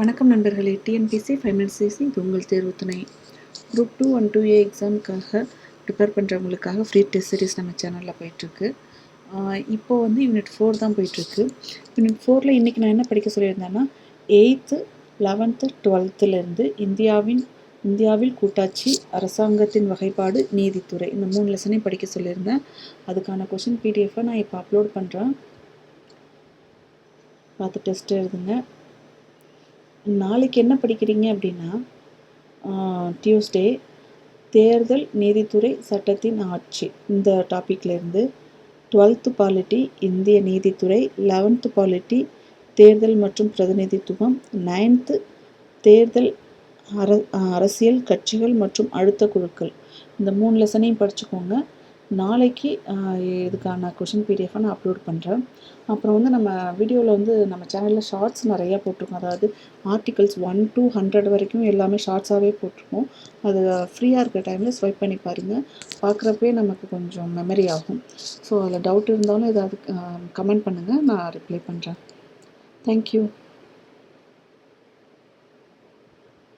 வணக்கம் நண்பர்களே. TNPSC five minutes CC இது உங்கள் தேர்வு துணை. Group two one two A எக்ஸாமுக்காக prepare பண்ணுறவங்களுக்காக ஃப்ரீ டெஸ்ட் சீரிஸ் நம்ம சேனலில் போயிட்டுருக்கு. இப்போது வந்து யூனிட் ஃபோர் தான் போயிட்டுருக்கு. யூனிட் ஃபோரில் இன்றைக்கி நான் என்ன படிக்க சொல்லியிருந்தேன்னா எயித்து லெவன்த்து டுவெல்த்துலேருந்து இந்தியாவின் இந்தியாவில் கூட்டாட்சி அரசாங்கத்தின் வகைப்பாடு நீதித்துறை இந்த மூணு லெசனையும் படிக்க சொல்லியிருந்தேன். அதுக்கான கொஷின் பிடிஎஃபை நான் இப்போ அப்லோட் பண்ணுறேன் பார்த்து டெஸ்ட் எழுதுங்க. நாளைக்கு என்ன படிக்கிறீங்க அப்படின்னா டியூஸ்டே தேர்தல் நீதித்துறை சட்டத்தின் ஆட்சி. இந்த டாப்பிக்லேருந்து டுவெல்த்து பாலிட்டி இந்திய நீதித்துறை லெவன்த்து பாலிட்டி தேர்தல் மற்றும் பிரதிநிதித்துவம் நைன்த்து தேர்தல் அர அரசியல் கட்சிகள் மற்றும் அழுத்த குழுக்கள். இந்த மூணு லெசனையும் படிச்சுக்கோங்க. நாளைக்கு இதுக்கான கொஷின் பிடிஎஃபை நான் அப்லோட் பண்ணுறேன் அப்புறம் வந்து நம்ம வீடியோவில் வந்து நம்ம சேனலில் ஷார்ட்ஸ் நிறையா போட்டிருக்கோம். அதாவது ஆர்டிகல்ஸ் ஒன் டூ ஹண்ட்ரட் வரைக்கும் எல்லாமே ஷார்ட்ஸாகவே போட்டிருக்கோம். அது ஃப்ரீயாக இருக்கிற டைமில் ஸ்வைப் பண்ணி பாருங்கள் பார்க்குறப்பே நமக்கு கொஞ்சம் மெமரி ஆகும். ஸோ அதில் டவுட் இருந்தாலும் ஏதாவது கமெண்ட் பண்ணுங்கள் நான் ரிப்ளை பண்ணுறேன் தேங்க்யூ